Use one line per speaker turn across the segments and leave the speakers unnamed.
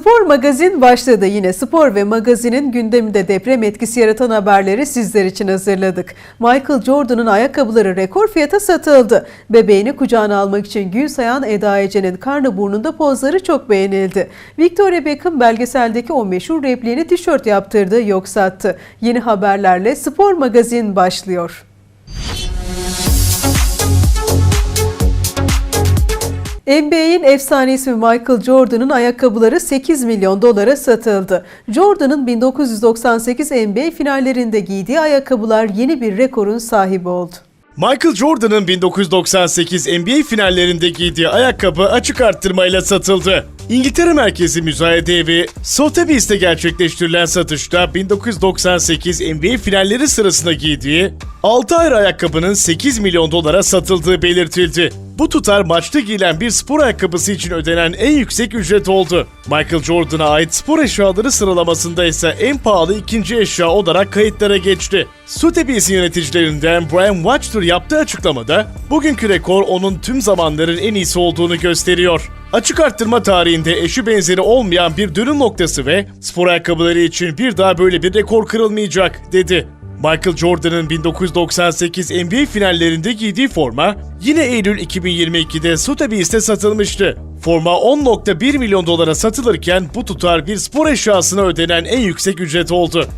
Spor Magazin başladı. Yine spor ve magazinin gündeminde deprem etkisi yaratan haberleri sizler için hazırladık. Michael Jordan'ın ayakkabıları rekor fiyata satıldı. Bebeğini kucağına almak için gün sayan Eda Ece'nin karnı burnunda pozları çok beğenildi. Victoria Beckham belgeseldeki o meşhur repliğini tişört yaptırdı, yok sattı. Yeni haberlerle Spor Magazin başlıyor. NBA'in efsane ismi Michael Jordan'ın ayakkabıları 8 milyon dolara satıldı. Jordan'ın 1998 NBA finallerinde giydiği ayakkabılar yeni bir rekorun sahibi oldu.
Michael Jordan'ın 1998 NBA finallerinde giydiği ayakkabı açık arttırmayla satıldı. İngiltere merkezi müzayede evi Sotheby's'te gerçekleştirilen satışta 1998 NBA finalleri sırasında giydiği 6 ayrı ayakkabının 8 milyon dolara satıldığı belirtildi. Bu tutar maçta giyilen bir spor ayakkabısı için ödenen en yüksek ücret oldu. Michael Jordan'a ait spor eşyaları sıralamasında ise en pahalı ikinci eşya olarak kayıtlara geçti. Sotheby's yöneticilerinden Brian Watcher yaptığı açıklamada bugünkü rekor onun tüm zamanların en iyisi olduğunu gösteriyor. Açık arttırma tarihinde eşi benzeri olmayan bir dönüm noktası ve spor ayakkabıları için bir daha böyle bir rekor kırılmayacak dedi. Michael Jordan'ın 1998 NBA finallerinde giydiği forma yine Eylül 2022'de Sotheby's'te satılmıştı. Forma 10.1 milyon dolara satılırken bu tutar bir spor eşyasına ödenen en yüksek ücret oldu.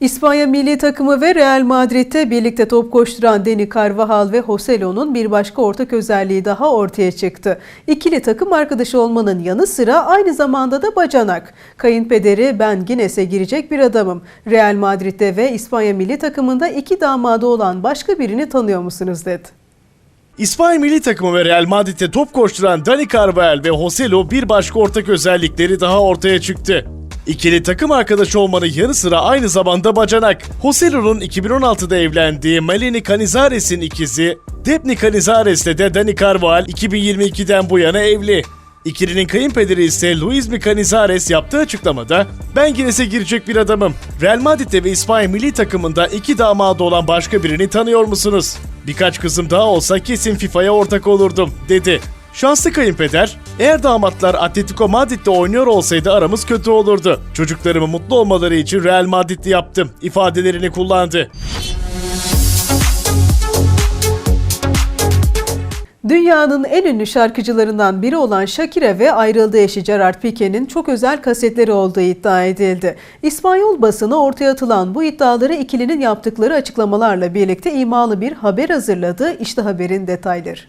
İspanya milli takımı ve Real Madrid'de birlikte top koşturan Dani Carvajal ve Joselo'nun bir başka ortak özelliği daha ortaya çıktı. İkili takım arkadaşı olmanın yanı sıra aynı zamanda da bacanak. Kayınpederi ben Guinness'e girecek bir adamım. Real Madrid'de ve İspanya milli takımında iki damadı olan başka birini tanıyor musunuz dedi.
İspanya milli takımı ve Real Madrid'de top koşturan Dani Carvajal ve Joselo bir başka ortak özellikleri daha ortaya çıktı. İkili takım arkadaşı olmanın yanı sıra aynı zamanda bacanak. Joselo'nun 2016'da evlendiği Malini Canizares'in ikizi Depni Canizares'le de Dani Carvajal 2022'den bu yana evli. İkilinin kayınpederi ise Luis Mi Canizares yaptığı açıklamada ben Guinness'e girecek bir adamım. Real Madrid'de ve İspanya milli takımında iki damadı olan başka birini tanıyor musunuz? Birkaç kızım daha olsa kesin FIFA'ya ortak olurdum dedi. Şanslı kayınpeder, eğer damatlar Atletico Madrid'de oynuyor olsaydı aramız kötü olurdu. Çocuklarımı mutlu olmaları için Real Madrid'de yaptım ifadelerini kullandı.
Dünyanın en ünlü şarkıcılarından biri olan Shakira ve ayrıldığı eşi Gerard Pique'nin çok özel kasetleri olduğu iddia edildi. İspanyol basını ortaya atılan bu iddiaları ikilinin yaptıkları açıklamalarla birlikte imalı bir haber hazırladı. İşte haberin detayları.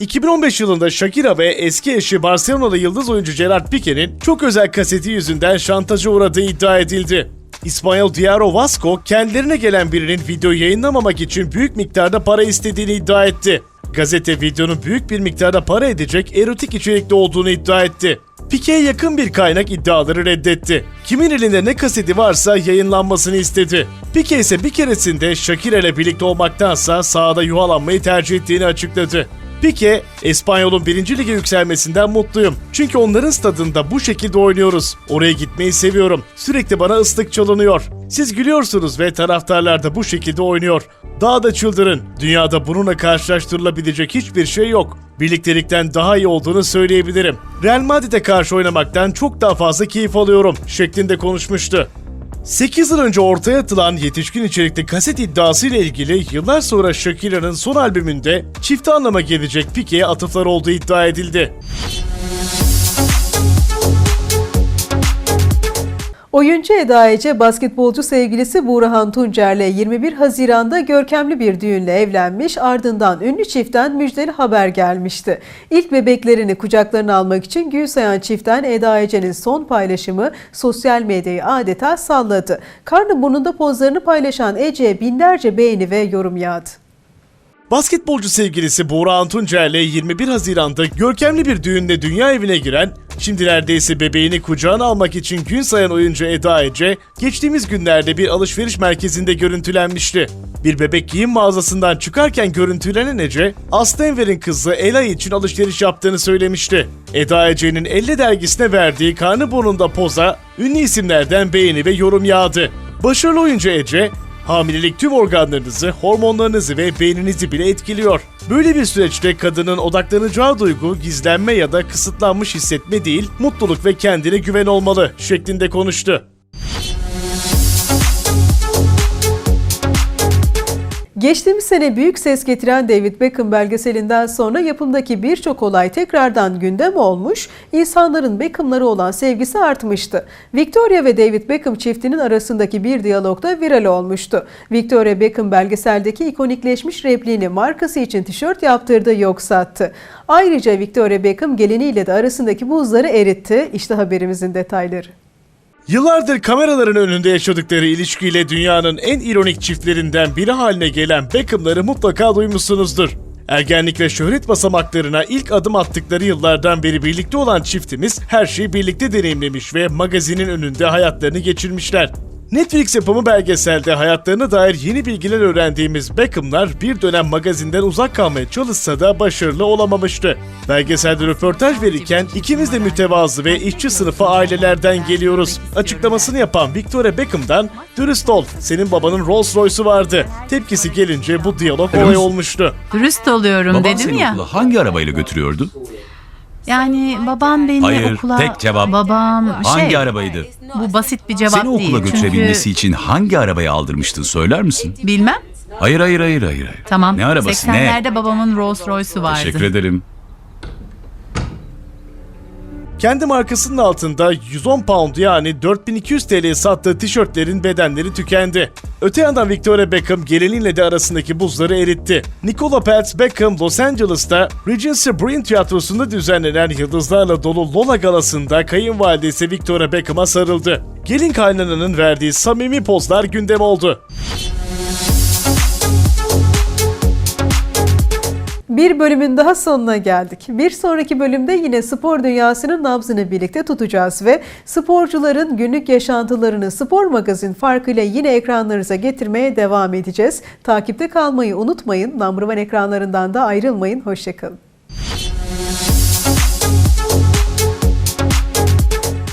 2015 yılında Shakira ve eski eşi Barcelona'lı yıldız oyuncu Gerard Pique'nin çok özel kaseti yüzünden şantaja uğradığı iddia edildi. İspanyol Diario Vasco kendilerine gelen birinin video yayınlamamak için büyük miktarda para istediğini iddia etti. Gazete videonun büyük bir miktarda para edecek erotik içerikli olduğunu iddia etti. Pique'ye yakın bir kaynak iddiaları reddetti. Kimin elinde ne kaseti varsa yayınlanmasını istedi. Pique ise bir keresinde Shakira ile birlikte olmaktansa sahada yuvalanmayı tercih ettiğini açıkladı. Pique, İspanyol'un birinci lige yükselmesinden mutluyum. Çünkü onların stadında bu şekilde oynuyoruz. Oraya gitmeyi seviyorum. Sürekli bana ıslık çalınıyor. Siz gülüyorsunuz ve taraftarlar da bu şekilde oynuyor. Daha da çıldırın. Dünyada bununla karşılaştırılabilecek hiçbir şey yok. Birliktelikten daha iyi olduğunu söyleyebilirim. Real Madrid'e karşı oynamaktan çok daha fazla keyif alıyorum şeklinde konuşmuştu. 8 yıl önce ortaya atılan yetişkin içerikli kaset iddiası ile ilgili yıllar sonra Shakira'nın son albümünde çift anlama gelecek Pique'ye atıflar olduğu iddia edildi.
Oyuncu Eda Ece, basketbolcu sevgilisi Buğrahan Tuncer'le 21 Haziran'da görkemli bir düğünle evlenmiş, ardından ünlü çiftten müjdeli haber gelmişti. İlk bebeklerini kucaklarına almak için gül sayan çiftten Eda Ece'nin son paylaşımı sosyal medyayı adeta salladı. Karnı burnunda pozlarını paylaşan Ece'ye binlerce beğeni ve yorum yağdı.
Basketbolcu sevgilisi Buğra Antunca ile 21 Haziran'da görkemli bir düğünle dünya evine giren, şimdi neredeyse bebeğini kucağına almak için gün sayan oyuncu Eda Ece, geçtiğimiz günlerde bir alışveriş merkezinde görüntülenmişti. Bir bebek giyim mağazasından çıkarken görüntülenen Ece, Aslı Enver'in kızı Ela için alışveriş yaptığını söylemişti. Eda Ece'nin Elle dergisine verdiği karnı burnunda poza, ünlü isimlerden beğeni ve yorum yağdı. Başarılı oyuncu Ece, Hamilelik tüm organlarınızı, hormonlarınızı ve beyninizi bile etkiliyor. Böyle bir süreçte kadının odaklanacağı duygu gizlenme ya da kısıtlanmış hissetme değil, mutluluk ve kendine güven olmalı şeklinde konuştu.
Geçtiğimiz sene büyük ses getiren David Beckham belgeselinden sonra yapımdaki birçok olay tekrardan gündem olmuş, insanların Beckham'lara olan sevgisi artmıştı. Victoria ve David Beckham çiftinin arasındaki bir diyalog da viral olmuştu. Victoria Beckham belgeseldeki ikonikleşmiş repliğini markası için tişört yaptırdı yok sattı. Ayrıca Victoria Beckham geliniyle de arasındaki buzları eritti. İşte haberimizin detayları.
Yıllardır kameraların önünde yaşadıkları ilişkiyle dünyanın en ironik çiftlerinden biri haline gelen Beckham'ları mutlaka duymuşsunuzdur. Ergenlik ve şöhret basamaklarına ilk adım attıkları yıllardan beri birlikte olan çiftimiz her şeyi birlikte deneyimlemiş ve magazinin önünde hayatlarını geçirmişler. Netflix yapımı belgeselde hayatlarına dair yeni bilgiler öğrendiğimiz Beckham'lar bir dönem magazinden uzak kalmaya çalışsa da başarılı olamamıştı. Belgeselde röportaj verirken ikimiz de mütevazı ve işçi sınıfı ailelerden geliyoruz. Açıklamasını yapan Victoria Beckham'dan dürüst ol, senin babanın Rolls Royce'u vardı. Tepkisi gelince bu diyalog olay olmuştu.
Dürüst oluyorum
Baban
dedim
seni
ya.
okula hangi arabayla götürüyordu?
Yani babam beni
Hayır,
okula...
tek cevap.
Babam
Hangi
şey...
arabaydı?
Bu basit bir cevap
Seni okula
değil.
götürebilmesi
Çünkü
için hangi arabayı aldırmıştın söyler misin?
bilmem.
Hayır hayır hayır hayır. hayır.
Tamam.
Ne arabası
80'lerde
ne?
babamın Rolls Royce'u vardı.
Teşekkür ederim.
Kendi markasının altında 110 pound yani 4200 TL sattığı tişörtlerin bedenleri tükendi. Öte yandan Victoria Beckham geliniyle de arasındaki buzları eritti. Nicola Peltz Beckham Los Angeles'ta Regency Bryn Tiyatrosu'nda düzenlenen yıldızlarla dolu Lola galasında kayınvalidesi Victoria Beckham'a sarıldı. Gelin kaynananın verdiği samimi pozlar gündem oldu.
Bir bölümün daha sonuna geldik. Bir sonraki bölümde yine spor dünyasının nabzını birlikte tutacağız ve sporcuların günlük yaşantılarını spor magazin farkıyla yine ekranlarınıza getirmeye devam edeceğiz. Takipte kalmayı unutmayın. Number One ekranlarından da ayrılmayın. Hoşçakalın.